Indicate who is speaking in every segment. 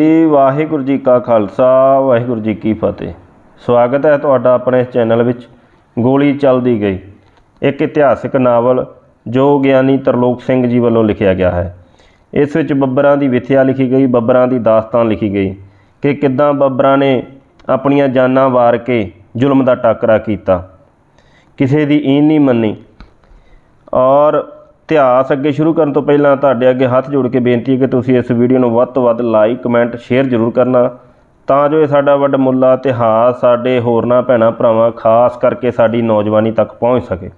Speaker 1: ਜੀ, ਵਾਹਿਗੁਰੂ ਜੀ ਕਾ ਖਾਲਸਾ, ਵਾਹਿਗੁਰੂ ਜੀ ਕੀ ਫਤਿਹ। ਸਵਾਗਤ ਹੈ ਤੁਹਾਡਾ ਆਪਣੇ ਚੈਨਲ ਵਿੱਚ, ਗੋਲੀ ਚੱਲਦੀ ਗਈ। ਇੱਕ ਇਤਿਹਾਸਿਕ ਨਾਵਲ, ਜੋ ਗਿਆਨੀ ਤਰਲੋਕ ਸਿੰਘ ਜੀ ਵੱਲੋਂ ਲਿਖਿਆ ਗਿਆ ਹੈ। ਇਸ ਵਿੱਚ ਬੱਬਰਾਂ ਦੀ ਵਿਥਿਆ ਲਿਖੀ ਗਈ, ਬੱਬਰਾਂ ਦੀ ਦਾਸਤਾਨ ਲਿਖੀ ਗਈ ਕਿ ਕਿੱਦਾਂ ਬੱਬਰਾਂ ਨੇ ਆਪਣੀਆਂ ਜਾਨਾਂ ਵਾਰ ਕੇ ਜ਼ੁਲਮ ਦਾ ਟਾਕਰਾ ਕੀਤਾ। ਕਿਸੇ ਦੀ ਈਨ ਨਹੀਂ ਮੰਨੀ। ਔਰ ਇਤਿਹਾਸ ਅੱਗੇ ਸ਼ੁਰੂ ਕਰਨ ਤੋਂ ਪਹਿਲਾਂ ਤੁਹਾਡੇ ਅੱਗੇ ਹੱਥ ਜੋੜ ਕੇ ਬੇਨਤੀ ਹੈ ਕਿ ਤੁਸੀਂ ਇਸ ਵੀਡੀਓ ਨੂੰ ਵੱਧ ਤੋਂ ਵੱਧ ਲਾਈਕ ਕਮੈਂਟ ਸ਼ੇਅਰ ਜ਼ਰੂਰ ਕਰਨਾ। ਤਾਂ ਜੋ ਇਹ ਸਾਡਾ ਵੱਡ ਮੁੱਲਾ ਇਤਿਹਾਸ ਸਾਡੇ ਹੋਰਨਾਂ ਭੈਣਾਂ ਭਰਾਵਾਂ, ਖਾਸ ਕਰਕੇ ਸਾਡੀ ਨੌਜਵਾਨੀ ਤੱਕ ਪਹੁੰਚ ਸਕੇ।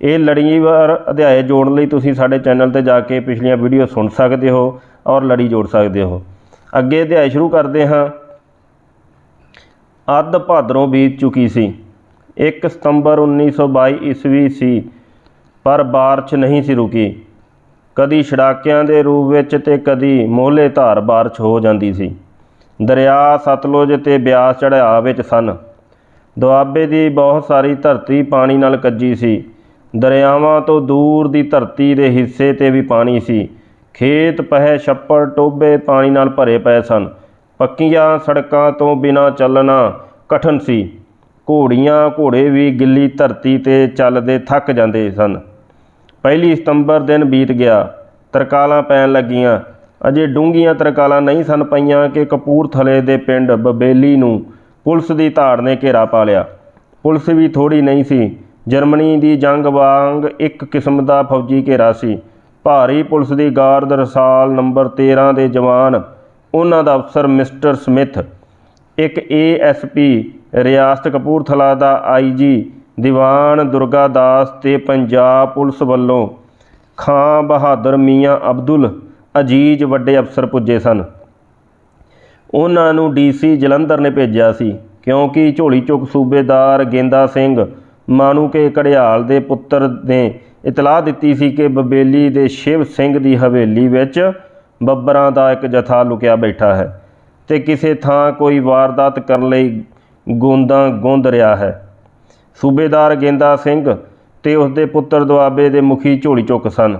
Speaker 1: ਇਹ ਲੜੀਵਾਰ ਅਧਿਆਏ ਜੋੜਨ ਲਈ ਤੁਸੀਂ ਸਾਡੇ ਚੈਨਲ ਤੇ ਜਾ ਕੇ ਪਿਛਲੀਆਂ ਵੀਡੀਓ ਸੁਣ ਸਕਦੇ ਹੋ ਔਰ ਲੜੀ ਜੋੜ ਸਕਦੇ ਹੋ। ਅੱਗੇ ਅਧਿਆਏ ਸ਼ੁਰੂ ਕਰਦੇ ਹਾਂ। ਅੱਧ ਭਾਦਰੋਂ ਬੀਤ ਚੁੱਕੀ ਸੀ। 1 ਸਤੰਬਰ 1922 ਈਸਵੀ ਸੀ। ਪਰ ਬਾਰਿਸ਼ ਨਹੀਂ ਸੀ ਰੁਕੀ। ਕਦੀ ਛੜਾਕਿਆਂ ਦੇ ਰੂਪ ਵਿੱਚ ਤੇ ਕਦੀ ਮੋਹਲੇ ਧਾਰ ਬਾਰਿਸ਼ ਹੋ ਜਾਂਦੀ ਸੀ। ਦਰਿਆ ਸਤਲੁਜ ਤੇ ਬਿਆਸ ਚੜ੍ਹਾਅ ਵਿੱਚ ਸਨ। ਦੁਆਬੇ ਦੀ ਬਹੁਤ ਸਾਰੀ ਧਰਤੀ ਪਾਣੀ ਨਾਲ ਕੱਜੀ ਸੀ। ਦਰਿਆਵਾਂ ਤੋਂ ਦੂਰ ਦੀ ਧਰਤੀ ਦੇ ਹਿੱਸੇ ਤੇ ਵੀ ਪਾਣੀ ਸੀ। ਖੇਤ, ਪਹਿ, ਛੱਪੜ ਟੋਬੇ ਪਾਣੀ ਨਾਲ ਭਰੇ ਪਏ ਸਨ। ਪੱਕੀਆਂ ਸੜਕਾਂ ਤੋਂ ਬਿਨਾਂ ਚੱਲਣਾ ਕਠਨ ਸੀ। ਘੋੜੀਆਂ, ਘੋੜੇ ਵੀ ਗਿੱਲੀ ਧਰਤੀ ਤੇ ਚੱਲਦੇ ਥੱਕ ਜਾਂਦੇ ਸਨ। ਪਹਿਲੀ ਸਤੰਬਰ ਦਿਨ ਬੀਤ ਗਿਆ। ਤਰਕਾਲਾਂ ਪੈਣ ਲੱਗੀਆਂ। ਅਜੇ ਡੂੰਘੀਆਂ ਤਰਕਾਲਾਂ ਨਹੀਂ ਸਨ ਪਈਆਂ ਕਿ ਕਪੂਰਥਲੇ ਦੇ ਪਿੰਡ ਬਬੇਲੀ ਨੂੰ ਪੁਲਿਸ ਦੀ ਧਾੜ ਨੇ ਘੇਰਾ ਪਾ ਲਿਆ। ਪੁਲਿਸ ਵੀ ਥੋੜੀ ਨਹੀਂ ਸੀ। ਜਰਮਨੀ ਦੀ ਜੰਗ ਵਾਂਗ ਇੱਕ ਕਿਸਮ ਦਾ ਫੌਜੀ ਘੇਰਾ ਸੀ। ਭਾਰੀ ਪੁਲਿਸ ਦੀ ਗਾਰਡ ਰਸਾਲ ਨੰਬਰ 13 ਦੇ ਜਵਾਨ, ਉਹਨਾਂ ਦਾ ਅਫਸਰ ਮਿਸਟਰ ਸਮਿਥ। ਇੱਕ ਏਐਸਪੀ ਰਿਆਸਤ ਕਪੂਰਥਲਾ ਦਾ ਆਈਜੀ ਦੀਵਾਨ ਦੁਰਗਾ ਦਾਸ ਤੇ ਪੰਜਾਬ ਪੁਲਿਸ ਵੱਲੋਂ ਖਾਂ ਬਹਾਦਰ ਮੀਆਂ ਅਬਦੁਲ ਅਜੀਜ਼ ਵੱਡੇ ਅਫਸਰ ਪੁੱਜੇ ਸਨ। ਉਹਨਾਂ ਨੂੰ ਡੀਸੀ ਜਲੰਧਰ ਨੇ ਭੇਜਿਆ ਸੀ ਕਿਉਂਕਿ ਝੋਲੀ ਚੁੱਕ ਸੂਬੇਦਾਰ ਗੇਂਦਾ ਸਿੰਘ ਮਾਨੂਕੇ ਕੜਿਆਲ ਦੇ ਪੁੱਤਰ ਨੇ ਇਤਲਾਹ ਦਿੱਤੀ ਸੀ ਕਿ ਬਬੇਲੀ ਦੇ ਸ਼ਿਵ ਸਿੰਘ ਦੀ ਹਵੇਲੀ ਵਿੱਚ ਬੱਬਰਾਂ ਦਾ ਇੱਕ ਜਥਾ ਲੁਕਿਆ ਬੈਠਾ ਹੈ ਤੇ ਕਿਸੇ ਥਾਂ ਕੋਈ ਵਾਰਦਾਤ ਕਰਨ ਲਈ ਗੋਂਦਾਂ ਗੁੰਦ ਰਿਹਾ ਹੈ। ਸੂਬੇਦਾਰ ਗੇਂਦਾ ਸਿੰਘ ਤੇ ਉਸ ਦੇ ਪੁੱਤਰ ਦੁਆਬੇ ਦੇ ਮੁਖੀ ਝੋਲੀ ਚੁੱਕ ਸਨ।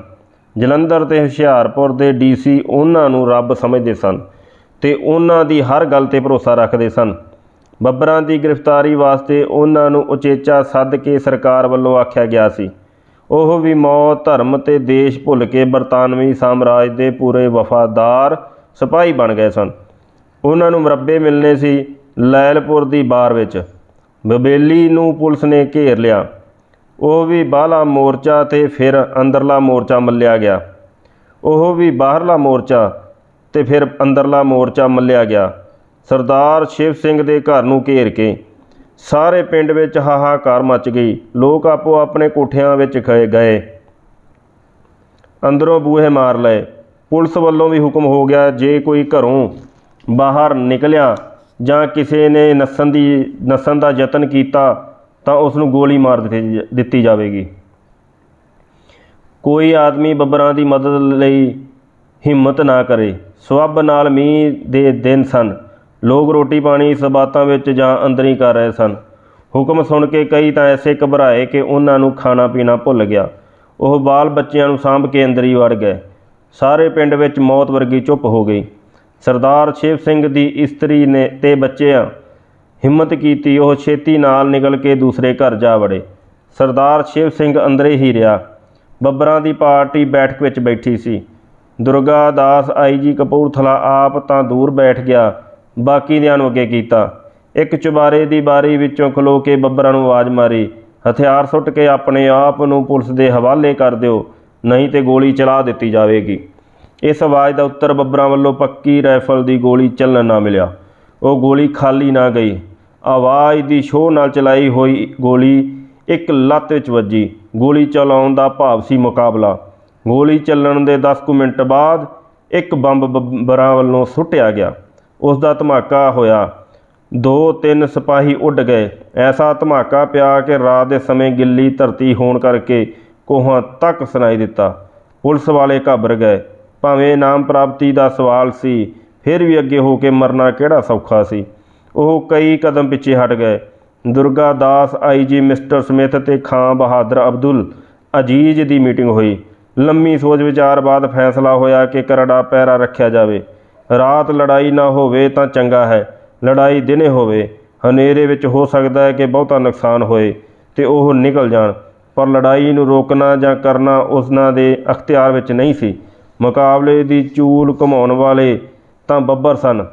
Speaker 1: ਜਲੰਧਰ ਤੇ ਹੁਸ਼ਿਆਰਪੁਰ ਦੇ ਡੀਸੀ ਉਹਨਾਂ ਨੂੰ ਰੱਬ ਸਮਝਦੇ ਸਨ ਤੇ ਉਹਨਾਂ ਦੀ ਹਰ ਗੱਲ ਤੇ ਭਰੋਸਾ ਰੱਖਦੇ ਸਨ। ਬੱਬਰਾਂ ਦੀ ਗ੍ਰਿਫਤਾਰੀ ਵਾਸਤੇ ਉਹਨਾਂ ਨੂੰ ਉਚੇਚਾ ਸੱਦ ਕੇ ਸਰਕਾਰ ਵੱਲੋਂ ਆਖਿਆ ਗਿਆ ਸੀ। ਉਹ ਵੀ ਮੌਤ, ਧਰਮ ਤੇ ਦੇਸ਼ ਭੁੱਲ ਕੇ ਬਰਤਾਨਵੀ ਸਾਮਰਾਜ ਦੇ ਪੂਰੇ ਵਫਾਦਾਰ ਸਿਪਾਹੀ ਬਣ ਗਏ ਸਨ। ਉਹਨਾਂ ਨੂੰ ਮਰੱਬੇ ਮਿਲਨੇ ਸੀ ਲੈਲਪੁਰ ਦੀ ਬਾਰ ਵਿੱਚ। ਬਬੇਲੀ ਨੂੰ ਪੁਲਿਸ ਨੇ ਘੇਰ ਲਿਆ। ਉਹ ਵੀ ਬਾਹਲਾ ਮੋਰਚਾ ਤੇ ਫਿਰ ਅੰਦਰਲਾ ਮੋਰਚਾ ਮੱਲਿਆ ਗਿਆ। ਉਹ ਵੀ ਬਾਹਰਲਾ ਮੋਰਚਾ ਤੇ ਫਿਰ ਅੰਦਰਲਾ ਮੋਰਚਾ ਮੱਲਿਆ ਗਿਆ। ਸਰਦਾਰ ਸ਼ਿਵ ਸਿੰਘ ਦੇ ਘਰ ਨੂੰ ਘੇਰ ਕੇ ਸਾਰੇ ਪਿੰਡ ਵਿੱਚ ਹਾਹਾਕਾਰ ਮਚ ਗਈ। ਲੋਕ ਆਪੋ ਆਪਣੇ ਕੋਠਿਆਂ ਵਿੱਚ ਖਏ ਗਏ। ਅੰਦਰੋਂ ਬੂਹੇ ਮਾਰ ਲਏ। ਪੁਲਿਸ ਵੱਲੋਂ ਵੀ ਹੁਕਮ ਹੋ ਗਿਆ, ਜੇ ਕੋਈ ਘਰੋਂ ਬਾਹਰ ਨਿਕਲਿਆ ਜਾਂ ਕਿਸੇ ਨੇ ਨੱਸਣ ਦੀ, ਨੱਸਣ ਦਾ ਯਤਨ ਕੀਤਾ, ਤਾਂ ਉਸ ਨੂੰ ਗੋਲੀ ਮਾਰ ਦਿੱਤੀ ਦਿੱਤੀ ਜਾਵੇਗੀ। ਕੋਈ ਆਦਮੀ ਬੱਬਰਾਂ ਦੀ ਮਦਦ ਲਈ ਹਿੰਮਤ ਨਾ ਕਰੇ। ਸਵੱਬ ਨਾਲ ਮੀਂਹ ਦੇ ਦਿਨ ਸਨ। ਲੋਕ ਰੋਟੀ ਪਾਣੀ ਸਬਾਤਾਂ ਵਿੱਚ ਜਾਂ ਅੰਦਰ ਹੀ ਕਰ ਰਹੇ ਸਨ। ਹੁਕਮ ਸੁਣ ਕੇ ਕਈ ਤਾਂ ਐਸੇ ਘਬਰਾਏ ਕਿ ਉਹਨਾਂ ਨੂੰ ਖਾਣਾ ਪੀਣਾ ਭੁੱਲ ਗਿਆ। ਉਹ ਬਾਲ ਬੱਚਿਆਂ ਨੂੰ ਸਾਂਭ ਕੇ ਅੰਦਰ ਹੀ ਵੜ ਗਏ। ਸਾਰੇ ਪਿੰਡ ਵਿੱਚ ਮੌਤ ਵਰਗੀ ਚੁੱਪ ਹੋ ਗਈ। ਸਰਦਾਰ ਸ਼ਿਵ ਸਿੰਘ ਦੀ ਇਸਤਰੀ ਨੇ ਤੇ ਬੱਚਿਆਂ ਹਿੰਮਤ ਕੀਤੀ, ਉਹ ਛੇਤੀ ਨਾਲ ਨਿਕਲ ਕੇ ਦੂਸਰੇ ਘਰ ਜਾ ਵੜੇ। ਸਰਦਾਰ ਸ਼ਿਵ ਸਿੰਘ ਅੰਦਰੇ ਹੀ ਰਿਹਾ। ਬੱਬਰਾਂ ਦੀ ਪਾਰਟੀ ਬੈਠਕ ਵਿੱਚ ਬੈਠੀ ਸੀ। ਦੁਰਗਾ ਦਾਸ ਆਈਜੀ ਕਪੂਰਥਲਾ ਆਪ ਤਾਂ ਦੂਰ ਬੈਠ ਗਿਆ ਬਾਕੀਆਂ ਨੂੰ ਅੱਗੇ ਕੀਤਾ। ਇੱਕ ਚੁਬਾਰੇ ਦੀ ਬਾਰੀ ਵਿੱਚੋਂ ਖਲੋ ਕੇ ਬੱਬਰਾਂ ਨੂੰ ਆਵਾਜ਼ ਮਾਰੀ, ਹਥਿਆਰ ਸੁੱਟ ਕੇ ਆਪਣੇ ਆਪ ਨੂੰ ਪੁਲਿਸ ਦੇ ਹਵਾਲੇ ਕਰ ਦਿਓ, ਨਹੀਂ ਤੇ ਗੋਲੀ ਚਲਾ ਦਿੱਤੀ ਜਾਵੇਗੀ। ਇਸ ਆਵਾਜ਼ ਦਾ ਉੱਤਰ ਬੱਬਰਾਂ ਵੱਲੋਂ ਪੱਕੀ ਰਾਈਫਲ ਦੀ ਗੋਲੀ ਚੱਲਣ ਨਾ ਮਿਲਿਆ। ਉਹ ਗੋਲੀ ਖਾਲੀ ਨਾ ਗਈ। ਆਵਾਜ਼ ਦੀ ਸ਼ੋਹ ਨਾਲ ਚਲਾਈ ਹੋਈ ਗੋਲੀ ਇੱਕ ਲੱਤ ਵਿੱਚ ਵੱਜੀ। ਗੋਲੀ ਚਲਾਉਣ ਦਾ ਭਾਵ ਸੀ ਮੁਕਾਬਲਾ। ਗੋਲੀ ਚੱਲਣ ਦੇ 10 ਕੁ ਮਿੰਟ ਬਾਅਦ ਇੱਕ ਬੰਬ ਬੱਬਰਾਂ ਵੱਲੋਂ ਸੁੱਟਿਆ ਗਿਆ। ਉਸ ਦਾ ਧਮਾਕਾ ਹੋਇਆ। ਦੋ ਤਿੰਨ ਸਿਪਾਹੀ ਉੱਡ ਗਏ। ਐਸਾ ਧਮਾਕਾ ਪਿਆ ਕਿ ਰਾਤ ਦੇ ਸਮੇਂ ਗਿੱਲੀ ਧਰਤੀ ਹੋਣ ਕਰਕੇ ਕੋਹਾਂ ਤੱਕ ਸੁਣਾਈ ਦਿੱਤਾ। ਪੁਲਿਸ ਵਾਲੇ ਘਾਬਰ ਗਏ। ਭਾਵੇਂ ਇਨਾਮ ਪ੍ਰਾਪਤੀ ਦਾ ਸਵਾਲ ਸੀ, ਫਿਰ ਵੀ ਅੱਗੇ ਹੋ ਕੇ ਮਰਨਾ ਕਿਹੜਾ ਸੌਖਾ ਸੀ? ਉਹ ਕਈ ਕਦਮ ਪਿੱਛੇ ਹਟ ਗਏ। Durga Das IG mister Smith ਤੇ ਖਾਂ ਬਹਾਦਰ ਅਬਦੁਲ ਅਜੀਜ਼ ਦੀ ਮੀਟਿੰਗ ਹੋਈ। ਲੰਮੀ ਸੋਚ ਵਿਚਾਰ ਬਾਅਦ ਫੈਸਲਾ ਹੋਇਆ ਕਿ ਕਰੜਾ ਪੈਰਾ ਰੱਖਿਆ ਜਾਵੇ। ਰਾਤ ਲੜਾਈ ਨਾ ਹੋਵੇ ਤਾਂ ਚੰਗਾ ਹੈ। ਲੜਾਈ ਦਿਨੇ ਹੋਵੇ। ਹਨੇਰੇ ਵਿੱਚ ਹੋ ਸਕਦਾ ਹੈ ਕਿ ਬਹੁਤਾ ਨੁਕਸਾਨ ਹੋਏ ਤੇ ਉਹ ਨਿਕਲ ਜਾਣ, ਪਰ ਲੜਾਈ ਨੂੰ ਰੋਕਣਾ ਜਾਂ ਕਰਨਾ ਉਸਨਾਂ ਦੇ ਅਖਤਿਆਰ ਵਿੱਚ ਨਹੀਂ ਸੀ। ਮੁਕਾਬਲੇ ਦੀ ਚੂਲ ਘੁਮਾਉਣ ਵਾਲੇ ਤਾਂ ਬੱਬਰ ਸਨ।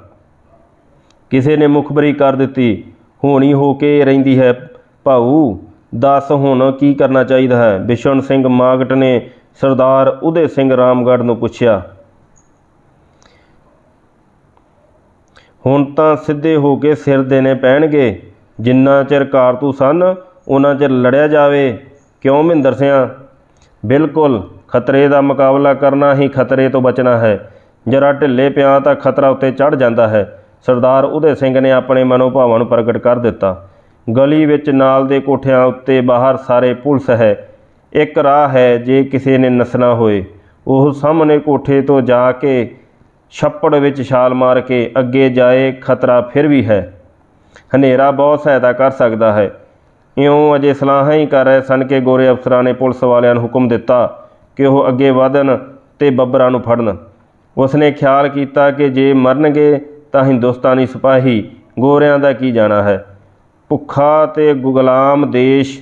Speaker 1: ਕਿਸੇ ਨੇ ਮੁਖਬਰੀ ਕਰ ਦਿੱਤੀ, ਹੋਣੀ ਹੋ ਕੇ ਰਹਿੰਦੀ ਹੈ ਭਾਊ, ਦੱਸ ਹੁਣ ਕੀ ਕਰਨਾ ਚਾਹੀਦਾ ਹੈ? ਬਿਸ਼ਨ ਸਿੰਘ ਮਾਗਟ ਨੇ ਸਰਦਾਰ ਉਦੇ ਸਿੰਘ ਰਾਮਗੜ੍ਹ ਨੂੰ ਪੁੱਛਿਆ। ਹੁਣ ਤਾਂ ਸਿੱਧੇ ਹੋ ਕੇ ਸਿਰ ਦੇਣੇ ਪੈਣਗੇ। ਜਿੰਨਾ ਚਿਰ ਕਾਰਤੂ ਸਨ ਉਹਨਾਂ ਚਿਰ ਲੜਿਆ ਜਾਵੇ। ਕਿਉਂ ਮਹਿੰਦਰ ਸਿਆਂ? ਬਿਲਕੁਲ। ਖਤਰੇ ਦਾ ਮੁਕਾਬਲਾ ਕਰਨਾ ਹੀ ਖਤਰੇ ਤੋਂ ਬਚਣਾ ਹੈ। ਜਰਾ ਢਿੱਲੇ ਪਿਆ ਤਾਂ ਖਤਰਾ ਉੱਤੇ ਚੜ ਜਾਂਦਾ ਹੈ। ਸਰਦਾਰ ਉਦੇ ਸਿੰਘ ਨੇ ਆਪਣੇ ਮਨੋਭਾਵਾਂ ਨੂੰ ਪ੍ਰਗਟ ਕਰ ਦਿੱਤਾ। ਗਲੀ ਵਿੱਚ ਨਾਲ ਦੇ ਕੋਠਿਆਂ ਉੱਤੇ ਬਾਹਰ ਸਾਰੇ ਪੁਲਿਸ ਹੈ। ਇੱਕ ਰਾਹ ਹੈ ਜੇ ਕਿਸੇ ਨੇ ਨਸਣਾ ਹੋਏ। ਉਹ ਸਾਹਮਣੇ ਕੋਠੇ ਤੋਂ ਜਾ ਕੇ ਛੱਪੜ ਵਿੱਚ ਛਾਲ ਮਾਰ ਕੇ ਅੱਗੇ ਜਾਏ ਖਤਰਾ ਫਿਰ ਵੀ ਹੈ। ਹਨੇਰਾ ਬਹੁਤ ਸਹਾਇਤਾ ਕਰ ਸਕਦਾ ਹੈ। ਇਉਂ ਅਜੇ ਸਲਾਹਾਂ ਹੀ ਕਰ ਰਹੇ ਸਨ ਕਿ ਗੋਰੇ ਅਫਸਰਾਂ ਨੇ ਪੁਲਿਸ ਵਾਲਿਆਂ ਨੂੰ ਹੁਕਮ ਦਿੱਤਾ ਕਿ ਉਹ ਅੱਗੇ ਵਧਣ ਤੇ ਬੱਬਰਾਂ ਨੂੰ ਫੜਨ। ਉਸਨੇ ਖਿਆਲ ਕੀਤਾ ਕਿ ਜੇ ਮਰਨਗੇ ਤਾਂ ਹਿੰਦੁਸਤਾਨੀ ਸਿਪਾਹੀ ਗੋਰਿਆਂ ਦਾ ਕੀ ਜਾਣਾ ਹੈ। ਭੁੱਖਾ ਤੇ ਗੁਲਾਮ ਦੇਸ਼,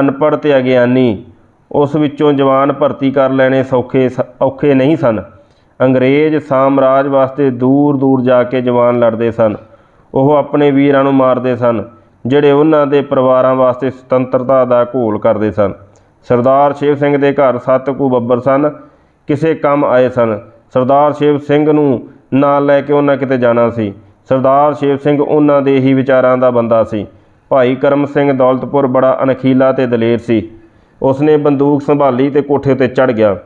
Speaker 1: ਅਨਪੜ੍ਹ ਤੇ ਅਗਿਆਨੀ, ਉਸ ਵਿੱਚੋਂ ਜਵਾਨ ਭਰਤੀ ਕਰ ਲੈਣੇ ਸੌਖੇ ਸ- ਔਖੇ ਨਹੀਂ ਸਨ। ਅੰਗਰੇਜ਼ ਸਾਮਰਾਜ ਵਾਸਤੇ ਦੂਰ ਦੂਰ ਜਾ ਕੇ ਜਵਾਨ ਲੜਦੇ ਸਨ। ਉਹ ਆਪਣੇ ਵੀਰਾਂ ਨੂੰ ਮਾਰਦੇ ਸਨ, ਜਿਹੜੇ ਉਹਨਾਂ ਦੇ ਪਰਿਵਾਰਾਂ ਵਾਸਤੇ ਸੁਤੰਤਰਤਾ ਦਾ ਘੋਲ ਕਰਦੇ ਸਨ। ਸਰਦਾਰ ਸ਼ਿਵ ਸਿੰਘ ਦੇ ਘਰ ਸੱਤ ਕੁ ਬੱਬਰ ਸਨ, ਕਿਸੇ ਕੰਮ ਆਏ ਸਨ। ਸਰਦਾਰ ਸ਼ਿਵ ਸਿੰਘ ਨੂੰ ਨਾਲ ਲੈ ਕੇ ਉਹਨਾਂ ਕਿਤੇ ਜਾਣਾ ਸੀ। ਸਰਦਾਰ ਸ਼ਿਵ ਸਿੰਘ ਉਹਨਾਂ ਦੇ ਹੀ ਵਿਚਾਰਾਂ ਦਾ ਬੰਦਾ ਸੀ। ਭਾਈ ਕਰਮ ਸਿੰਘ ਦੌਲਤਪੁਰ ਬੜਾ ਅਣਖੀਲਾ ਤੇ ਦਲੇਰ ਸੀ। ਉਸਨੇ ਬੰਦੂਕ ਸੰਭਾਲੀ ਤੇ ਕੋਠੇ ਉੱਤੇ ਚੜ ਗਿਆ।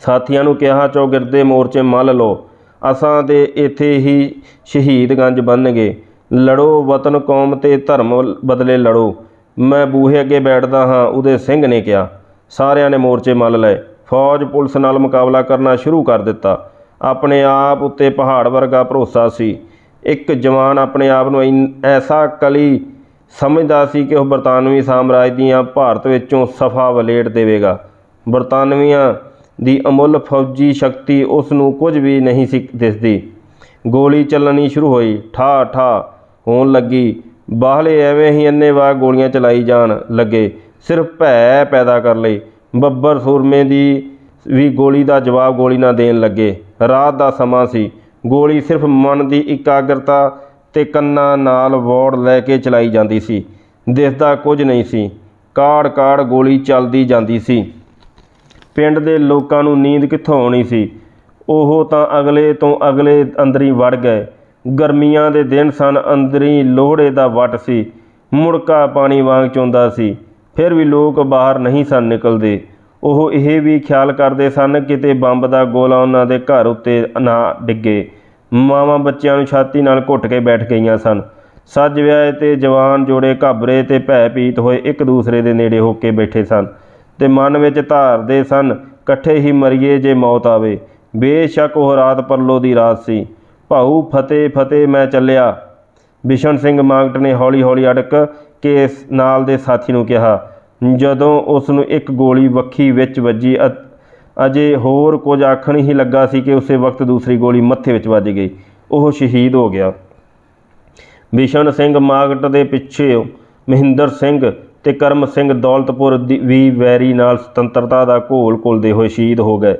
Speaker 1: ਸਾਥੀਆਂ ਨੂੰ ਕਿਹਾ ਚੌਗਿਰਦੇ ਮੋਰਚੇ ਮੱਲ ਲਓ। ਅਸਾਂ ਦੇ ਇੱਥੇ ਹੀ ਸ਼ਹੀਦਗੰਜ ਬਣਨਗੇ। ਲੜੋ, ਵਤਨ, ਕੌਮ ਤੇ ਧਰਮ ਬਦਲੇ ਲੜੋ। ਮੈਂ ਬੂਹੇ ਅੱਗੇ ਬੈਠਦਾ ਹਾਂ, ਉਹਦੇ ਸਿੰਘ ਨੇ ਕਿਹਾ, ਸਾਰਿਆਂ ਨੇ ਮੋਰਚੇ ਮੱਲ ਲਏ। ਫੌਜ ਪੁਲਿਸ ਨਾਲ ਮੁਕਾਬਲਾ ਕਰਨਾ ਸ਼ੁਰੂ ਕਰ ਦਿੱਤਾ। ਆਪਣੇ ਆਪ ਉੱਤੇ ਪਹਾੜ ਵਰਗਾ ਭਰੋਸਾ ਸੀ। ਇੱਕ ਜਵਾਨ ਆਪਣੇ ਆਪ ਨੂੰ ਇੰਨ- ਐਸਾ ਕਲੀ ਸਮਝਦਾ ਸੀ ਕਿ ਉਹ ਬਰਤਾਨਵੀ ਸਾਮਰਾਜ ਦੀਆਂ ਭਾਰਤ ਵਿੱਚੋਂ ਸਫਾ ਵਲੇਟ ਦੇਵੇਗਾ। ਬਰਤਾਨਵੀਆਂ ਦੀ ਅਮੁੱਲ ਫੌਜੀ ਸ਼ਕਤੀ ਉਸ ਨੂੰ ਕੁਝ ਵੀ ਨਹੀਂ ਸੀ ਦਿਸਦੀ। ਗੋਲੀ ਚੱਲਣੀ ਸ਼ੁਰੂ ਹੋਈ। ਠਾ ਠਾ ਹੋਣ ਲੱਗੀ। ਬਾਹਲੇ ਐਵੇਂ ਹੀ ਅੰਨੇਵਾਹ ਗੋਲੀਆਂ ਚਲਾਈ ਜਾਣ ਲੱਗੇ। ਸਿਰਫ ਭੈ ਪੈਦਾ ਕਰ ਲਈ। ਬੱਬਰ ਸੂਰਮੇ ਦੀ ਵੀ ਗੋਲੀ ਦਾ ਜਵਾਬ ਗੋਲੀ ਨਾ ਦੇਣ ਲੱਗੇ। ਰਾਤ ਦਾ ਸਮਾਂ ਸੀ। ਗੋਲੀ ਸਿਰਫ ਮਨ ਦੀ ਇਕਾਗਰਤਾ ਤੇ ਕੰਨਾਂ ਨਾਲ ਵੋੜ ਲੈ ਕੇ ਚਲਾਈ ਜਾਂਦੀ ਸੀ। ਦਿਸਦਾ ਕੁਝ ਨਹੀਂ ਸੀ। ਕਾੜ ਕਾੜ ਗੋਲੀ ਚੱਲਦੀ ਜਾਂਦੀ ਸੀ। ਪਿੰਡ ਦੇ ਲੋਕਾਂ ਨੂੰ ਨੀਂਦ ਕਿੱਥੋਂ ਆਉਣੀ ਸੀ? ਉਹ ਤਾਂ ਅਗਲੇ ਤੋਂ ਅਗਲੇ ਅੰਦਰ ਹੀ ਵੜ ਗਏ। ਗਰਮੀਆਂ ਦੇ ਦਿਨ ਸਨ, ਅੰਦਰੀ ਲੋਹੜੇ ਦਾ ਵੱਟ ਸੀ। ਮੁੜਕਾ ਪਾਣੀ ਵਾਂਗ ਚੋਂਦਾ ਸੀ। ਫਿਰ ਵੀ ਲੋਕ ਬਾਹਰ ਨਹੀਂ ਸਨ ਨਿਕਲਦੇ। ਉਹ ਇਹ ਵੀ ਖਿਆਲ ਕਰਦੇ ਸਨ, ਕਿਤੇ ਬੰਬ ਦਾ ਗੋਲਾ ਉਹਨਾਂ ਦੇ ਘਰ ਉੱਤੇ ਨਾ ਡਿੱਗੇ। ਮਾਵਾਂ ਬੱਚਿਆਂ ਨੂੰ ਛਾਤੀ ਨਾਲ ਘੁੱਟ ਕੇ ਬੈਠ ਗਈਆਂ ਸਨ। ਸੱਜ ਵਿਆਹੇ ਤੇ ਜਵਾਨ ਜੋੜੇ ਘਾਬਰੇ ਤੇ ਭੈ ਭੀਤ ਹੋਏ ਇੱਕ ਦੂਸਰੇ ਦੇ ਨੇੜੇ ਹੋ ਕੇ ਬੈਠੇ ਸਨ ਤੇ ਮਨ ਵਿੱਚ ਧਾਰਦੇ ਸਨ, ਇਕੱਠੇ ਹੀ ਮਰੀਏ ਜੇ ਮੌਤ ਆਵੇ। ਬੇਸ਼ੱਕ ਉਹ ਰਾਤ ਪਰਲੋ ਦੀ ਰਾਤ ਸੀ। ਭਾਊ ਫਤਿਹ ਫਤਿਹ ਮੈਂ ਚੱਲਿਆ। ਬਿਸ਼ਨ ਸਿੰਘ ਮਾਂਗਟ ਨੇ ਹੌਲੀ ਹੌਲੀ ਅੜਕ ਕੇ ਇਸ ਨਾਲ ਦੇ ਸਾਥੀ ਨੂੰ ਕਿਹਾ, ਜਦੋਂ ਉਸ ਨੂੰ ਇੱਕ ਗੋਲੀ ਵੱਖੀ ਵਿੱਚ ਵੱਜੀ, ਅ- ਅਜੇ ਹੋਰ ਕੁਝ ਆਖਣ ਹੀ ਲੱਗਾ ਸੀ ਕਿ ਉਸੇ ਵਕਤ ਦੂਸਰੀ ਗੋਲੀ ਮੱਥੇ ਵਿੱਚ ਵੱਜ ਗਈ। ਉਹ ਸ਼ਹੀਦ ਹੋ ਗਿਆ। ਬਿਸ਼ਨ ਸਿੰਘ ਮਾਂਗਟ ਦੇ ਪਿੱਛੇ ਮਹਿੰਦਰ ਸਿੰਘ ਤੇ ਕਰਮ ਸਿੰਘ ਦੌਲਤਪੁਰ ਦੀ ਵੀ ਵੈਰੀ ਨਾਲ ਸੁਤੰਤਰਤਾ ਦਾ ਘੋਲ ਘੁਲਦੇ ਹੋਏ ਸ਼ਹੀਦ ਹੋ ਗਏ।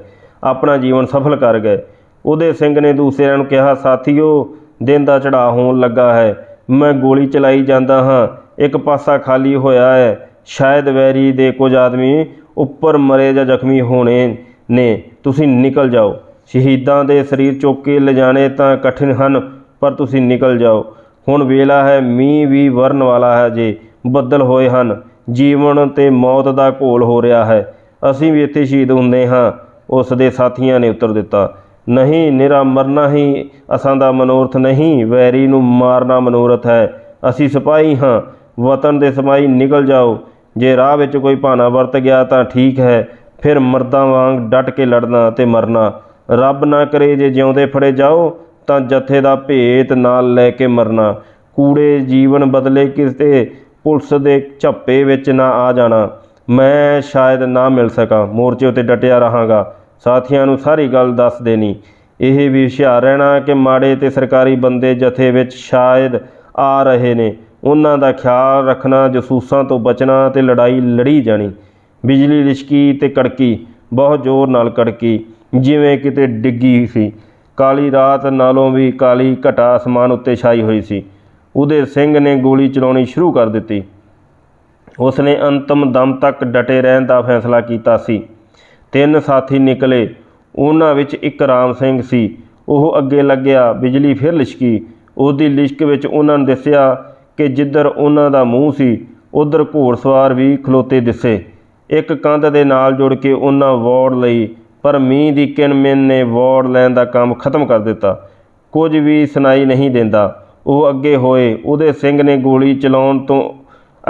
Speaker 1: ਆਪਣਾ ਜੀਵਨ ਸਫਲ ਕਰ ਗਏ। ਉਹਦੇ ਸਿੰਘ ਨੇ ਦੂਸਰਿਆਂ ਨੂੰ ਕਿਹਾ, ਸਾਥੀਓ, ਦਿਨ ਦਾ ਚੜਾਅ ਹੋਣ ਲੱਗਾ ਹੈ। ਮੈਂ ਗੋਲੀ ਚਲਾਈ ਜਾਂਦਾ ਹਾਂ। ਇੱਕ ਪਾਸਾ ਖਾਲੀ ਹੋਇਆ ਹੈ। ਸ਼ਾਇਦ ਵੈਰੀ ਦੇ ਕੁਝ ਆਦਮੀ ਉੱਪਰ ਮਰੇ ਜਾਂ ਜ਼ਖਮੀ ਹੋਣੇ ਨੇ। ਤੁਸੀਂ ਨਿਕਲ ਜਾਓ। ਸ਼ਹੀਦਾਂ ਦੇ ਸਰੀਰ ਚੁੱਕ ਕੇ ਲਿਜਾਣੇ ਤਾਂ ਕਠਿਨ ਹਨ, ਪਰ ਤੁਸੀਂ ਨਿਕਲ ਜਾਓ। ਹੁਣ ਵੇਲਾ ਹੈ, ਮੀਂਹ ਵੀ ਵਰਨ ਵਾਲਾ ਹੈ ਜੇ। ਬੱਦਲ ਹੋਏ ਹਨ। ਜੀਵਨ ਤੇ ਮੌਤ ਦਾ ਘੋਲ ਹੋ ਰਿਹਾ ਹੈ। ਅਸੀਂ ਵੀ ਇੱਥੇ ਸ਼ਹੀਦ ਹੁੰਦੇ ਹਾਂ। ਉਸ ਦੇ ਸਾਥੀਆਂ ਨੇ ਉੱਤਰ ਦਿੱਤਾ। ਨਹੀਂ ਨਿਰਾ ਮਰਨਾ ਹੀ, ਅਸਾਂ ਦਾ ਮਨੋਰਥ ਨਹੀਂ, ਵੈਰੀ ਨੂੰ ਮਾਰਨਾ ਮਨੋਰਥ ਹੈ। ਅਸੀਂ ਸਿਪਾਹੀ ਹਾਂ, ਵਤਨ ਦੇ ਸਿਪਾਹੀ ਨਿਕਲ ਜਾਓ। ਜੇ ਰਾਹ ਵਿੱਚ ਕੋਈ ਭਾਣਾ ਵਰਤ ਗਿਆ ਤਾਂ ਠੀਕ ਹੈ, ਫਿਰ ਮਰਦਾਂ ਵਾਂਗ ਡਟ ਕੇ ਲੜਨਾ ਤੇ ਮਰਨਾ। ਰੱਬ ਨਾ ਕਰੇ ਜੇ ਜਿਉਂਦੇ ਫੜੇ ਜਾਓ, ਤਾਂ ਜਥੇ ਦਾ ਭੇਤ ਨਾਲ ਲੈ ਕੇ ਮਰਨਾ। ਕੂੜੇ ਜੀਵਨ ਬਦਲੇ ਕਿਸੇ ਪੁਲਿਸ ਦੇ ਝੱਪੇ ਵਿੱਚ ਨਾ ਆ ਜਾਣਾ। ਮੈਂ ਸ਼ਾਇਦ ਨਾ ਮਿਲ ਸਕਾਂ, ਮੋਰਚੇ ਉੱਤੇ ਡਟਿਆ ਰਹਾਂਗਾ। ਸਾਥੀਆਂ ਨੂੰ ਸਾਰੀ ਗੱਲ ਦੱਸ ਦੇਣੀ ਇਹ ਵੀ ਹੁਸ਼ਿਆਰ ਰਹਿਣਾ ਕਿ ਮਾੜੇ ਤੇ ਸਰਕਾਰੀ ਬੰਦੇ ਜਥੇ ਵਿੱਚ ਸ਼ਾਇਦ ਆ ਰਹੇ ਨੇ। ਉਹਨਾਂ ਦਾ ਖਿਆਲ ਰੱਖਣਾ, ਜਸੂਸਾਂ ਤੋਂ ਬਚਣਾ ਤੇ ਲੜਾਈ ਲੜੀ ਜਾਣੀ। ਬਿਜਲੀ ਲਿਸ਼ਕੀ ਤੇ ਕੜਕੀ, ਬਹੁਤ ਜ਼ੋਰ ਨਾਲ ਕੜਕੀ, ਜਿਵੇਂ ਕਿਤੇ ਡਿੱਗੀ ਸੀ। ਕਾਲੀ ਰਾਤ ਨਾਲੋਂ ਵੀ ਕਾਲੀ ਘਟਾ ਅਸਮਾਨ ਉੱਤੇ ਛਾਈ ਹੋਈ ਸੀ। ਉਹਦੇ ਸਿੰਘ ਨੇ ਗੋਲੀ ਚਲਾਉਣੀ ਸ਼ੁਰੂ ਕਰ ਦਿੱਤੀ। ਉਸ ਨੇ ਅੰਤਮ ਦਮ ਤੱਕ ਡਟੇ ਰਹਿਣ ਦਾ ਫੈਸਲਾ ਕੀਤਾ ਸੀ। ਤਿੰਨ ਸਾਥੀ ਨਿਕਲੇ। ਉਹਨਾਂ ਵਿੱਚ ਇੱਕ ਰਾਮ ਸਿੰਘ ਸੀ। ਉਹ ਅੱਗੇ ਲੱਗਿਆ, ਬਿਜਲੀ ਫਿਰ ਲਿਸ਼ਕੀ। ਉਹਦੀ ਲਿਸ਼ਕ ਵਿੱਚ ਉਹਨਾਂ ਨੇ ਦੱਸਿਆ ਕਿ ਜਿੱਧਰ ਉਹਨਾਂ ਦਾ ਮੂੰਹ ਸੀ, ਉਧਰ ਘੋੜਸਵਾਰ ਵੀ ਖਲੋਤੇ ਦਿਸੇ। ਇੱਕ ਕੰਧ ਦੇ ਨਾਲ ਜੁੜ ਕੇ ਉਹਨਾਂ ਵੋੜ ਲਈ, ਪਰ ਮੀਂਹ ਦੀ ਕਿਣਮਿਣ ਨੇ ਵੋੜ ਲੈਣ ਦਾ ਕੰਮ ਖਤਮ ਕਰ ਦਿੱਤਾ। ਕੁਝ ਵੀ ਸੁਣਾਈ ਨਹੀਂ ਦਿੰਦਾ। ਉਹ ਅੱਗੇ ਹੋਏ। ਉਹਦੇ ਸਿੰਘ ਨੇ ਗੋਲੀ ਚਲਾਉਣ ਤੋਂ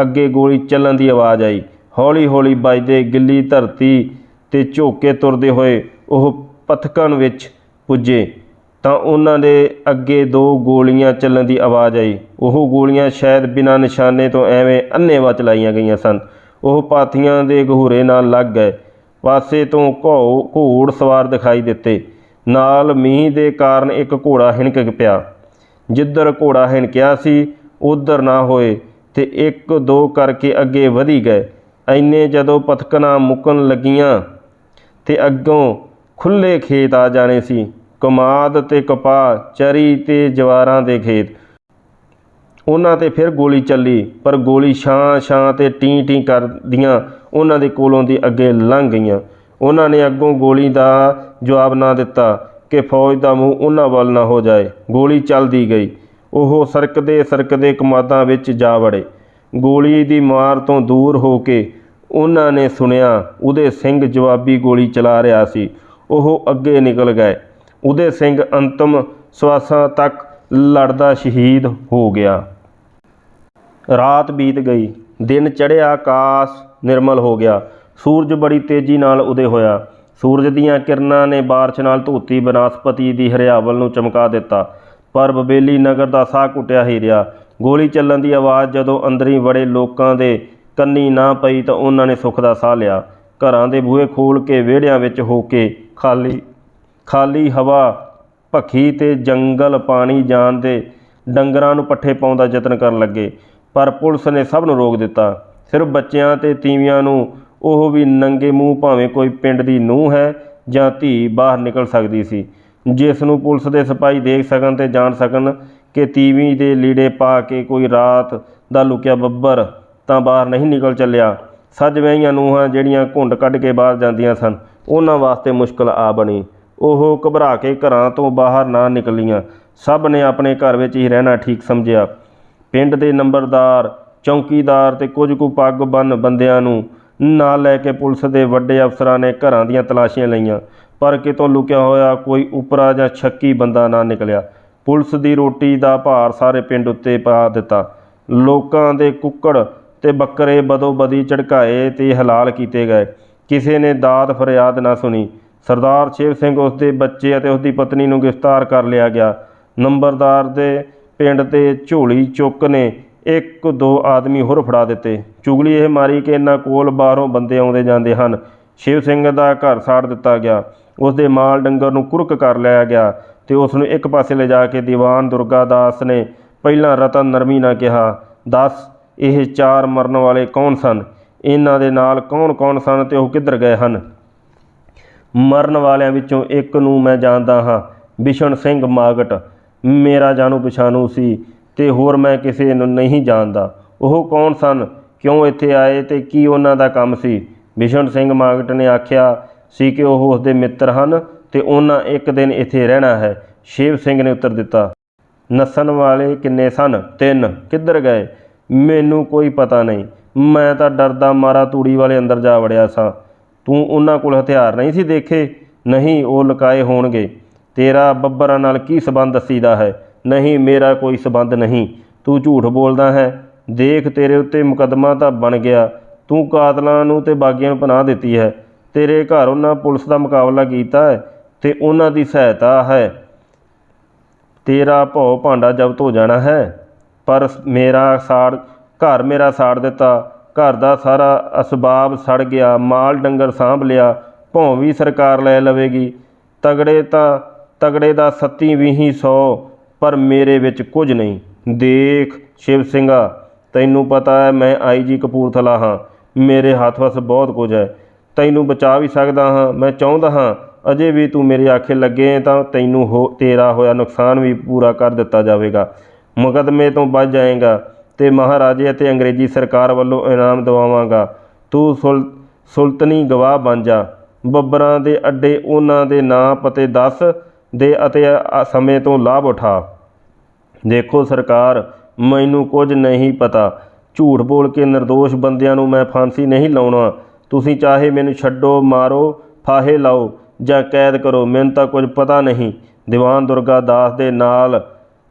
Speaker 1: ਅੱਗੇ ਗੋਲੀ ਚੱਲਣ ਦੀ ਆਵਾਜ਼ ਆਈ। ਹੌਲੀ ਹੌਲੀ ਵੱਜਦੇ ਗਿੱਲੀ ਧਰਤੀ ਤੇ ਝੋਕੇ ਤੁਰਦੇ ਹੋਏ ਉਹ ਪਥਕਣ ਵਿੱਚ ਪੁੱਜੇ, ਤਾਂ ਉਹਨਾਂ ਦੇ ਅੱਗੇ ਦੋ ਗੋਲੀਆਂ ਚੱਲਣ ਦੀ ਆਵਾਜ਼ ਆਈ। ਉਹ ਗੋਲੀਆਂ ਸ਼ਾਇਦ ਬਿਨਾਂ ਨਿਸ਼ਾਨੇ ਤੋਂ ਐਵੇਂ ਅੰਨ੍ਹੇਵਾਹ ਚਲਾਈਆਂ ਗਈਆਂ ਸਨ। ਉਹ ਪਾਥੀਆਂ ਦੇ ਗਹੂਰੇ ਨਾਲ ਲੱਗ ਗਏ। ਪਾਸੇ ਤੋਂ ਘੋ ਘੋੜ ਸਵਾਰ ਦਿਖਾਈ ਦਿੱਤੇ। ਨਾਲ ਮੀਂਹ ਦੇ ਕਾਰਨ ਇੱਕ ਘੋੜਾ ਹਿਣਕ ਪਿਆ। ਜਿੱਧਰ ਘੋੜਾ ਹਿਣਕਿਆ ਸੀ, ਉਧਰ ਨਾ ਹੋਏ ਤੇ ਇੱਕ ਦੋ ਕਰਕੇ ਅੱਗੇ ਵਧੀ ਗਏ। ਐਨੇ ਜਦੋਂ ਪਥਕਣਾ ਮੁੱਕਣ ਲੱਗੀਆਂ ਤੇ ਅੱਗੋਂ ਖੁੱਲੇ ਖੇਤ ਆ ਜਾਣੇ ਸੀ। ਕਮਾਦ ਤੇ ਕਪਾਹ, ਚਰੀ ਤੇ ਜਵਾਰਾਂ ਦੇ ਖੇਤ। ਉਹਨਾਂ ਤੇ ਫਿਰ ਗੋਲੀ ਚੱਲੀ, ਪਰ ਗੋਲੀ ਛਾਂ ਛਾਂ ਤੇ ਟੀ ਟੀ ਕਰਦੀਆਂ ਉਹਨਾਂ ਦੇ ਕੋਲੋਂ ਦੀ ਅੱਗੇ ਲੰਘ ਗਈਆਂ। ਉਹਨਾਂ ਨੇ ਅੱਗੋਂ ਗੋਲੀ ਦਾ ਜਵਾਬ ਨਾ ਦਿੱਤਾ ਕਿ ਫੌਜ ਦਾ ਮੂੰਹ ਉਹਨਾਂ ਵੱਲ ਨਾ ਹੋ ਜਾਏ। ਗੋਲੀ ਚੱਲਦੀ ਗਈ। ਉਹ ਸਰਕਦੇ ਸਰਕਦੇ ਕਮਾਦਾਂ ਵਿੱਚ ਜਾ ਵੜੇ। ਗੋਲੀ ਦੀ ਮਾਰ ਤੋਂ ਦੂਰ ਹੋ ਕੇ ਉਹਨਾਂ ਨੇ ਸੁਣਿਆ, ਉਹਦੇ ਸਿੰਘ ਜਵਾਬੀ ਗੋਲੀ ਚਲਾ ਰਿਹਾ ਸੀ। ਉਹ ਅੱਗੇ ਨਿਕਲ ਗਏ। ਉਹਦੇ ਸਿੰਘ ਅੰਤਮ ਸਵਾਸਾਂ ਤੱਕ ਲੜਦਾ ਸ਼ਹੀਦ ਹੋ ਗਿਆ। ਰਾਤ ਬੀਤ ਗਈ। ਦਿਨ ਚੜ੍ਹਿਆ, ਆਕਾਸ਼ ਨਿਰਮਲ ਹੋ ਗਿਆ। ਸੂਰਜ ਬੜੀ ਤੇਜ਼ੀ ਨਾਲ ਉਦੇ ਹੋਇਆ। ਸੂਰਜ ਦੀਆਂ ਕਿਰਨਾਂ ਨੇ ਬਾਰਿਸ਼ ਨਾਲ ਧੋਤੀ ਬਨਸਪਤੀ ਦੀ ਹਰਿਆਵਲ ਨੂੰ ਚਮਕਾ ਦਿੱਤਾ। ਪਰ ਬਬੇਲੀ ਨਗਰ ਦਾ ਸਾਹ ਘੁੱਟਿਆ ਹੀ ਰਿਹਾ। ਗੋਲੀ ਚੱਲਣ ਦੀ ਆਵਾਜ਼ ਜਦੋਂ ਅੰਦਰੀ ਵੜੇ ਲੋਕਾਂ ਦੇ ਕੰਨੀ ਨਾ ਪਈ ਤਾਂ ਉਹਨਾਂ ਨੇ ਸੁੱਖ ਦਾ ਸਾਹ ਲਿਆ। ਘਰਾਂ ਦੇ ਬੂਹੇ ਖੋਲ ਕੇ ਵਿਹੜਿਆਂ ਵਿੱਚ ਹੋ ਕੇ ਖਾਲੀ ਖਾਲੀ ਹਵਾ, ਭੱਖੀ ਤੇ ਜੰਗਲ ਪਾਣੀ ਜਾਣ ਦੇ ਡੰਗਰਾਂ ਨੂੰ ਪੱਠੇ ਪਾਉਣ ਦਾ ਯਤਨ ਕਰਨ ਲੱਗੇ। ਪਰ ਪੁਲਿਸ ਨੇ ਸਭ ਨੂੰ ਰੋਕ ਦਿੱਤਾ। ਸਿਰਫ ਬੱਚਿਆਂ ਤੇ ਤੀਵੀਆਂ ਨੂੰ ਉਹ ਵੀ ਨੰਗੇ ਮੂੰਹ ਭਾਵੇਂ ਕੋਈ ਪਿੰਡ ਦੀ ਨੂੰਹ ਹੈ ਜਾਂ ਧੀ ਬਾਹਰ ਨਿਕਲ ਸਕਦੀ ਸੀ। ਜਿਸ ਨੂੰ ਪੁਲਿਸ ਦੇ ਸਿਪਾਹੀ ਦੇਖ ਸਕਣ ਤੇ ਜਾਣ ਸਕਣ ਕਿ ਤੀਵੀਂ ਦੇ ਲੀੜੇ ਪਾ ਕੇ ਕੋਈ ਰਾਤ ਦਾ ਲੁਕਿਆ ਬੱਬਰ ਤਾਂ ਬਾਹਰ ਨਹੀਂ ਨਿਕਲ ਚੱਲਿਆ। ਸੱਜ ਵਹੀਆਂ ਨੂੰਹਾਂ ਜਿਹੜੀਆਂ ਘੁੰਡ ਕੱਢ ਕੇ ਬਾਹਰ ਜਾਂਦੀਆਂ ਸਨ, ਉਹਨਾਂ ਵਾਸਤੇ ਮੁਸ਼ਕਲ ਆ ਬਣੀ। ਉਹ ਘਬਰਾ ਕੇ ਘਰਾਂ ਤੋਂ ਬਾਹਰ ਨਾ ਨਿਕਲੀਆਂ। ਸਭ ਨੇ ਆਪਣੇ ਘਰ ਵਿੱਚ ਹੀ ਰਹਿਣਾ ਠੀਕ ਸਮਝਿਆ। ਪਿੰਡ ਦੇ ਨੰਬਰਦਾਰ, ਚੌਕੀਦਾਰ ਤੇ ਕੁਝ ਕੁ ਪੱਗ ਬੰਨ ਬੰਦਿਆਂ ਨੂੰ ਨਾਲ ਲੈ ਕੇ ਪੁਲਿਸ ਦੇ ਵੱਡੇ ਅਫਸਰਾਂ ਨੇ ਘਰਾਂ ਦੀਆਂ ਤਲਾਸ਼ੀਆਂ ਲਈਆਂ। ਪਰ ਕਿਤੋਂ ਲੁਕਿਆ ਹੋਇਆ ਕੋਈ ਉਪਰਾ ਜਾਂ ਛੱਕੀ ਬੰਦਾ ਨਾ ਨਿਕਲਿਆ। ਪੁਲਿਸ ਦੀ ਰੋਟੀ ਦਾ ਭਾਰ ਸਾਰੇ ਪਿੰਡ ਉੱਤੇ ਪਾ ਦਿੱਤਾ। ਲੋਕਾਂ ਦੇ ਕੁੱਕੜ ਤੇ ਬੱਕਰੇ ਬਦੋ ਬਦੀ ਝੜਕਾਏ ਤੇ ਹਲਾਲ ਕੀਤੇ ਗਏ। ਕਿਸੇ ਨੇ ਦਾਤ ਫਰਿਆਦ ਨਾ ਸੁਣੀ। ਸਰਦਾਰ ਸ਼ੇਰ ਸਿੰਘ ਉਸ ਦੇ ਬੱਚੇ ਅਤੇ ਉਸ ਦੀ ਪਤਨੀ ਨੂੰ ਗ੍ਰਿਫਤਾਰ ਕਰ ਲਿਆ ਗਿਆ। ਨੰਬਰਦਾਰ ਦੇ ਪਿੰਡ ਤੇ ਝੋਲੀ ਚੁੱਕ ਨੇ ਇੱਕ ਦੋ ਆਦਮੀ ਹੋਰ ਫੜਾ ਦਿੱਤੇ। ਚੁਗਲੀ ਇਹ ਮਾਰੀ ਕਿ ਇਹਨਾਂ ਕੋਲ ਬਾਹਰੋਂ ਬੰਦੇ ਆਉਂਦੇ ਜਾਂਦੇ ਹਨ। ਸ਼ਿਵ ਸਿੰਘ ਦਾ ਘਰ ਸਾੜ ਦਿੱਤਾ ਗਿਆ। ਉਸ ਦੇ ਮਾਲ ਡੰਗਰ ਨੂੰ ਕੁਰਕ ਕਰ ਲਿਆ ਗਿਆ ਤੇ ਉਸ ਨੂੰ ਇੱਕ ਪਾਸੇ ਲਿਜਾ ਕੇ ਦੀਵਾਨ ਦੁਰਗਾ ਦਾਸ ਨੇ ਪਹਿਲਾਂ ਰਤਨ ਨਰਮੀ ਨਾਲ ਕਿਹਾ, ਦਾਸ ਇਹ ਚਾਰ ਮਰਨ ਵਾਲੇ ਕੌਣ ਸਨ? ਇਹਨਾਂ ਦੇ ਨਾਲ ਕੌਣ-ਕੌਣ ਸਨ ਤੇ ਉਹ ਕਿੱਧਰ ਗਏ ਹਨ? ਮਰਨ ਵਾਲਿਆਂ ਵਿੱਚੋਂ ਇੱਕ ਨੂੰ ਮੈਂ ਜਾਣਦਾ ਹਾਂ, ਬਿਸ਼ਨ ਸਿੰਘ ਮਾਗਟ। ਮੇਰਾ ਜਾਣੂ ਪਛਾਣੂ ਸੀ ਤੇ ਹੋਰ ਮੈਂ ਕਿਸੇ ਨੂੰ ਨਹੀਂ ਜਾਣਦਾ। ਉਹ ਕੌਣ ਸਨ? ਕਿਉਂ ਇੱਥੇ ਆਏ ਤੇ ਕੀ ਉਹਨਾਂ ਦਾ ਕੰਮ ਸੀ? ਬਿਸ਼ਨ ਸਿੰਘ ਮਾਗਟ ਨੇ ਆਖਿਆ, ਸੀ ਕਿ ਉਹ ਉਸਦੇ ਮਿੱਤਰ ਹਨ ਤੇ ਉਹਨਾਂ ਇੱਕ ਦਿਨ ਇੱਥੇ ਰਹਿਣਾ ਹੈ। ਸ਼ਿਵ ਸਿੰਘ ਨੇ ਉੱਤਰ ਦਿੱਤਾ, ਨੱਸਣ ਵਾਲੇ ਕਿੰਨੇ ਸਨ? ਤਿੰਨ। ਕਿੱਧਰ ਗਏ? ਮੈਨੂੰ ਕੋਈ ਪਤਾ ਨਹੀਂ। ਮੈਂ ਤਾਂ ਡਰਦਾ ਮਾਰਾ ਤੂੜੀ ਵਾਲੇ ਅੰਦਰ ਜਾ ਵੜਿਆ ਸਾਂ। ਤੂੰ ਉਹਨਾਂ ਕੋਲ ਹਥਿਆਰ ਨਹੀਂ ਸੀ ਦੇਖੇ? ਨਹੀਂ, ਉਹ ਲੁਕਾਏ ਹੋਣਗੇ। ਤੇਰਾ ਬੱਬਰਾਂ ਨਾਲ ਕੀ ਸਬੰਧ ਦੱਸੀਦਾ ਹੈ? ਨਹੀਂ, ਮੇਰਾ ਕੋਈ ਸਬੰਧ ਨਹੀਂ। ਤੂੰ ਝੂਠ ਬੋਲਦਾ ਹੈ। ਦੇਖ, ਤੇਰੇ ਉੱਤੇ ਮੁਕੱਦਮਾ ਤਾਂ ਬਣ ਗਿਆ। ਤੂੰ ਕਾਤਲਾਂ ਨੂੰ ਤੇ ਬਾਗੀਆਂ ਨੂੰ ਪਨਾਹ ਦਿੱਤੀ ਹੈ। ਤੇਰੇ ਘਰ ਉਹਨਾਂ ਪੁਲਿਸ ਦਾ ਮੁਕਾਬਲਾ ਕੀਤਾ ਹੈ ਤੇ ਉਹਨਾਂ ਦੀ ਸਹਾਇਤਾ ਹੈ। ਤੇਰਾ ਭੌ ਭਾਂਡਾ ਜ਼ਬਤ ਹੋ ਜਾਣਾ ਹੈ। ਪਰ ਮੇਰਾ ਸਾੜ, ਘਰ ਮੇਰਾ ਸਾੜ ਦਿੱਤਾ। ਘਰ ਦਾ ਸਾਰਾ ਅਸਬਾਬ ਸੜ ਗਿਆ, ਮਾਲ ਡੰਗਰ ਸਾਂਭ ਲਿਆ, ਭੌਂ ਵੀ ਸਰਕਾਰ ਲੈ ਲਵੇਗੀ। ਤਗੜੇ ਤਾਂ, ਤਗੜੇ ਦਾ ਸੱਤੀ ਵੀਹੀਂ ਸੌ, ਪਰ ਮੇਰੇ ਵਿੱਚ ਕੁਝ ਨਹੀਂ। ਦੇਖ ਸ਼ਿਵ ਸਿੰਘਾ, ਤੈਨੂੰ ਪਤਾ ਹੈ ਮੈਂ ਆਈਜੀ ਕਪੂਰਥਲਾ ਹਾਂ। ਮੇਰੇ ਹੱਥ ਵਸ ਬਹੁਤ ਕੁਝ ਹੈ। ਤੈਨੂੰ ਬਚਾ ਵੀ ਸਕਦਾ ਹਾਂ, ਮੈਂ ਚਾਹੁੰਦਾ ਹਾਂ। ਅਜੇ ਵੀ ਤੂੰ ਮੇਰੇ ਆਖੇ ਲੱਗੇ ਤਾਂ ਤੈਨੂੰ ਹੋ, ਤੇਰਾ ਹੋਇਆ ਨੁਕਸਾਨ ਵੀ ਪੂਰਾ ਕਰ ਦਿੱਤਾ ਜਾਵੇਗਾ। ਮੁਕੱਦਮੇ ਤੋਂ ਬਚ ਜਾਏਗਾ ਤੇ ਮਹਾਰਾਜੇ ਅਤੇ ਅੰਗਰੇਜ਼ੀ ਸਰਕਾਰ ਵੱਲੋਂ ਇਨਾਮ ਦਿਵਾਵਾਂਗਾ। ਤੂੰ ਸੁਲ, ਸੁਲਤਨੀ ਗਵਾਹ ਬਣ ਜਾ। ਬੱਬਰਾਂ ਦੇ ਅੱਡੇ ਉਹਨਾਂ ਦੇ ਨਾਂ ਪਤੇ ਦੱਸ ਦੇ ਅਤੇ ਸਮੇਂ ਤੋਂ ਲਾਭ ਉਠਾ। ਦੇਖੋ ਸਰਕਾਰ, ਮੈਨੂੰ ਕੁਝ ਨਹੀਂ ਪਤਾ। ਝੂਠ ਬੋਲ ਕੇ નિર્ਦੋਸ਼ ਬੰਦਿਆਂ ਨੂੰ ਮੈਂ ਫਾਂਸੀ ਨਹੀਂ ਲਾਉਣਾ। ਤੁਸੀਂ ਚਾਹੇ ਮੈਨੂੰ ਛੱਡੋ, ਮਾਰੋ, ਫਾਹੇ ਲਾਓ ਜਾਂ ਕੈਦ ਕਰੋ, ਮੈਨੂੰ ਤਾਂ ਕੁਝ ਪਤਾ ਨਹੀਂ। ਦੀਵਾਨ ਦੁਰਗਾ ਦਾਸ ਦੇ ਨਾਲ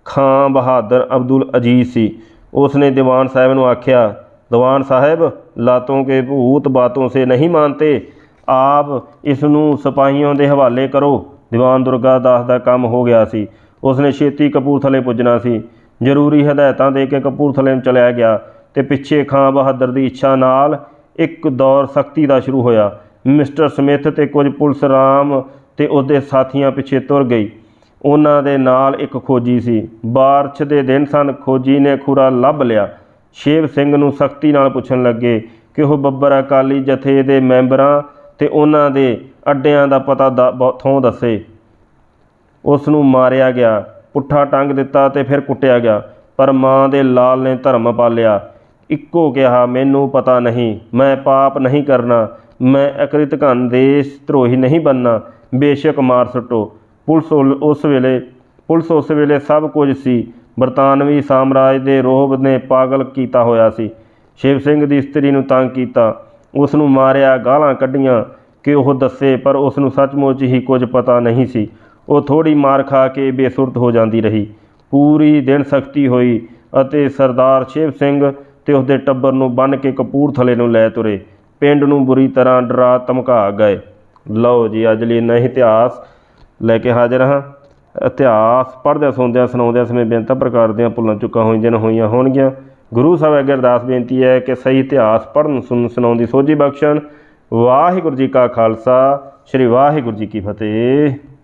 Speaker 1: ਖਾਂ ਬਹਾਦਰ ਅਬਦੁਲ ਅਜੀਜ਼ ਸੀ। ਉਸ ਨੇ ਦੀਵਾਨ ਸਾਹਿਬ ਨੂੰ ਆਖਿਆ, ਦੀਵਾਨ ਸਾਹਿਬ, ਲਾਤੋਂ ਕੇ ਭੂਤ ਬਾਤੋਂ ਸੇ ਨਹੀਂ ਮਾਨਤੇ। ਆਪ ਇਸ ਨੂੰ ਸਿਪਾਹੀਆਂ ਦੇ ਹਵਾਲੇ ਕਰੋ। ਦੀਵਾਨ ਦੁਰਗਾ ਦਾਸ ਦਾ ਕੰਮ ਹੋ ਗਿਆ ਸੀ। ਉਸਨੇ ਛੇਤੀ ਕਪੂਰਥਲੇ ਪੁੱਜਣਾ ਸੀ। ਜ਼ਰੂਰੀ ਹਦਾਇਤਾਂ ਦੇ ਕੇ ਕਪੂਰਥਲੇ ਨੂੰ ਚਲਿਆ ਗਿਆ ਤੇ ਪਿੱਛੇ ਖਾਂ ਬਹਾਦਰ ਦੀ ਇੱਛਾ ਨਾਲ ਇੱਕ ਦੌਰ ਸਖਤੀ ਦਾ ਸ਼ੁਰੂ ਹੋਇਆ। ਮਿਸਟਰ ਸਮਿਥ ਤੇ ਕੁਝ ਪੁਲਿਸ ਰਾਮ ਤੇ ਉਹਦੇ ਸਾਥੀਆਂ ਪਿੱਛੇ ਤੁਰ ਗਈ। ਉਹਨਾਂ ਦੇ ਨਾਲ ਇੱਕ ਖੋਜੀ ਸੀ। ਬਾਰਛ ਦੇ ਦਿਨ ਸਨ, ਖੋਜੀ ਨੇ ਖੁਰਾ ਲੱਭ ਲਿਆ। ਸ਼ੇਵ ਸਿੰਘ ਨੂੰ ਸਖਤੀ ਨਾਲ ਪੁੱਛਣ ਲੱਗੇ ਕਿ ਉਹ ਬੱਬਰ ਅਕਾਲੀ ਜਥੇ ਦੇ ਮੈਂਬਰਾਂ ਤੇ ਉਹਨਾਂ ਦੇ ਅੱਡਿਆਂ ਦਾ ਪਤਾ ਦ- ਥੋਂ ਦੱਸੇ। ਉਸ ਨੂੰ ਮਾਰਿਆ ਗਿਆ, ਪੁੱਠਾ ਟੰਗ ਦਿੱਤਾ ਤੇ ਫਿਰ ਕੁੱਟਿਆ ਗਿਆ, ਪਰ ਮਾਂ ਦੇ ਲਾਲ ਨੇ ਧਰਮ ਪਾਲਿਆ। ਇੱਕੋ ਕਿਹਾ, ਮੈਨੂੰ ਪਤਾ ਨਹੀਂ, ਮੈਂ ਪਾਪ ਨਹੀਂ ਕਰਨਾ, ਮੈਂ ਅਕ੍ਰਿਤ ਘਨ ਦੇਸ਼ ਧਰੋਹੀ ਨਹੀਂ ਬੰਨਾ ਬੇਸ਼ੱਕ ਮਾਰ ਸੁੱਟੋ। ਪੁਲਿਸ ਉਲ- ਉਸ ਵੇਲੇ, ਪੁਲਿਸ ਉਸ ਵੇਲੇ ਸਭ ਕੁਝ ਸੀ। ਬਰਤਾਨਵੀ ਸਾਮਰਾਜ ਦੇ ਰੋਹਬ ਨੇ ਪਾਗਲ ਕੀਤਾ ਹੋਇਆ ਸੀ। ਸ਼ਿਵ ਸਿੰਘ ਦੀ ਇਸਤਰੀ ਨੂੰ ਤੰਗ ਕੀਤਾ। ਉਸ ਨੂੰ ਮਾਰਿਆ, ਗਾਲਾਂ ਕੱਢੀਆਂ। ਕਿ ਉਹ ਦੱਸੇ, ਪਰ ਉਸ ਨੂੰ ਸੱਚਮੁੱਚ ਹੀ ਕੁਝ ਪਤਾ ਨਹੀਂ ਸੀ। ਉਹ ਥੋੜੀ ਮਾਰ ਖਾ ਕੇ ਬੇਸੁਰਤ ਹੋ ਜਾਂਦੀ ਰਹੀ। ਪੂਰੀ ਦਿਨ ਸਖਤੀ ਹੋਈ ਅਤੇ ਸਰਦਾਰ ਸ਼ਿਵ ਸਿੰਘ ਤੇ ਉਸਦੇ ਟੱਬਰ ਨੂੰ ਬੰਨ ਕੇ ਕਪੂਰਥਲੇ ਨੂੰ ਲੈ ਤੁਰੇ। ਪਿੰਡ ਨੂੰ ਬੁਰੀ ਤਰ੍ਹਾਂ ਡਰਾ ਧਮਕਾ ਗਏ। ਲਓ ਜੀ, ਅੱਜ ਲਈ ਇੰਨਾ ਇਤਿਹਾਸ। ਲੈ ਕੇ ਹਾਜ਼ਰ ਹਾਂ। ਇਤਿਹਾਸ ਪੜ੍ਹਦਿਆਂ, ਸੁਣਦਿਆਂ, ਸੁਣਾਉਂਦਿਆਂ ਸਮੇਂ ਬੇਨਤੀ ਪ੍ਰਕਾਰ ਦੀਆਂ ਭੁੱਲਾਂ ਚੁੱਕਾਂ ਹੋਈਆਂ ਨੇ ਹੋਈਆਂ ਹੋਣਗੀਆਂ। ਗੁਰੂ ਸਾਹਿਬ ਅੱਗੇ ਅਰਦਾਸ ਬੇਨਤੀ ਹੈ ਕਿ ਸਹੀ ਇਤਿਹਾਸ ਪੜ੍ਹਨ, ਸੁਣਨ, ਸੁਣਾਉਣ ਦੀ ਸੋਝੀ ਬਖਸ਼ਣ। ਵਾਹਿਗੁਰੂ ਜੀ ਕਾ ਖਾਲਸਾ, ਸ੍ਰੀ ਵਾਹਿਗੁਰੂ ਜੀ ਕੀ ਫਤਿਹ।